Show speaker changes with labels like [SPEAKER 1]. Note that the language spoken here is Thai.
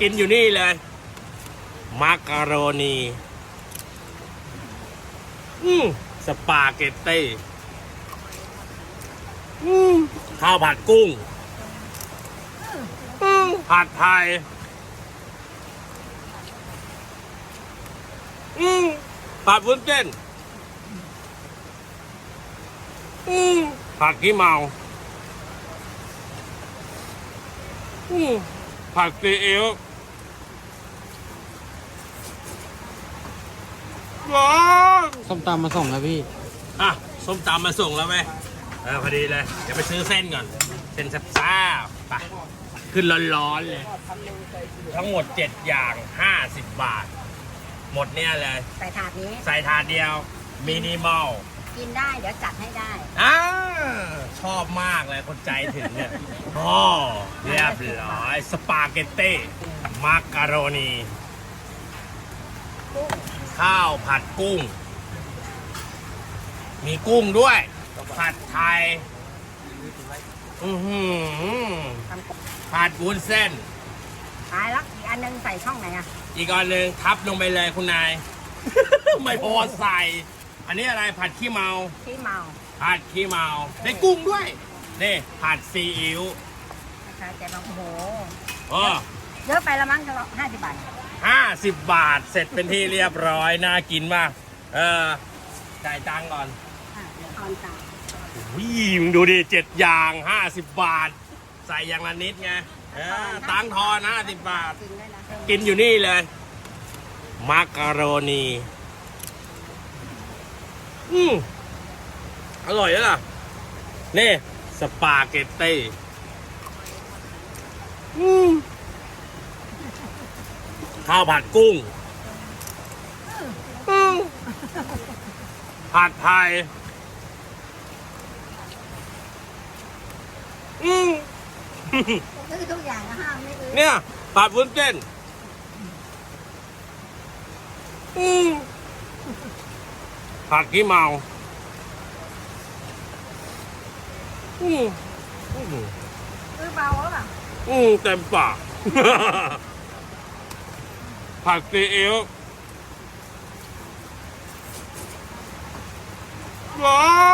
[SPEAKER 1] กินอยู่นี่เลยมักกะโรนี อืมสปาเกตตี้อืมข้าวผัดกุ้งอืมผัดไทยอืมผัดวุ้นเส้นอืมผัดขี้เมาอืม ผัดซีอิ๊วว้าว
[SPEAKER 2] ส้มตำมาส่งครับพี่
[SPEAKER 1] อะส้มตำมาส่งแล้วไหมเออพอดีเลย เดี๋ยวไปซื้อเส้นก่อน เส้นแซ่บๆไปขึ้นร้อนๆเลย ทั้งหมด 7 อย่าง 50 บาท หมดเนี่ยเลย
[SPEAKER 3] ใส่ถาดนี้
[SPEAKER 1] ใส่ถาดเดียว มินิมอล
[SPEAKER 3] กินได้ เดี๋ยวจัดให้ได้
[SPEAKER 1] อ่าช อบมากเลยคนใจถึงเนี่ยอ๋อเรียบร้อยสปาเกตตี้มักกะโรนี ข้าวผัดกุ้ง มีกุ้งด้วย ผัดไทย อือหือ
[SPEAKER 3] ทำกบ
[SPEAKER 1] ผัดวุ้นเส้น
[SPEAKER 3] ตายแล้วอีกอันหนึงใส่ช่องไหนอะ
[SPEAKER 1] อีกอันหนึ่งทับลงไปเลยคุณนาย ไม่พอใส่ อันนี้อะไรผัดขี้เมา
[SPEAKER 3] ที่เมา
[SPEAKER 1] ผัดขี้เมา ได้กุ้งด้วย นี่ผัดซีอิ๊ว
[SPEAKER 3] นะคะแต่บางโอ้โห
[SPEAKER 1] อ๋อ
[SPEAKER 3] เยอะไปละมั้งห้าสิบบาท
[SPEAKER 1] ห้าสิบบาทเสร็จเป็นที่เรียบร้อย น่ากินมาก เออจ่ายตังค์ก่อน
[SPEAKER 3] อะเดี๋ยวตอนจ่าย
[SPEAKER 1] วิ่งดูดิเจ็ดอย่างห้าสิบบาท ใส่อย่างละนิดไงเออตังค์ทอนห้าสิบบาท
[SPEAKER 3] กินได้นะ
[SPEAKER 1] กินอยู่นี่เลย มักกะโรนี อืมอร่อยแล้วล่ะ นี่ สปาเกตตี้อืมข้าวผัดกุ้งอืมผัดไทยอืม
[SPEAKER 3] ซื้อทุกอย่างนะห้ามไม่ซื้อ
[SPEAKER 1] เนี่ยผัดวุ้นเส้นอืม ผัดขี้เมาอืมอืม
[SPEAKER 3] ซื้อเบาหรือเปล่า
[SPEAKER 1] อืมเต็มปาก ผัดซีอิ๊วว้าว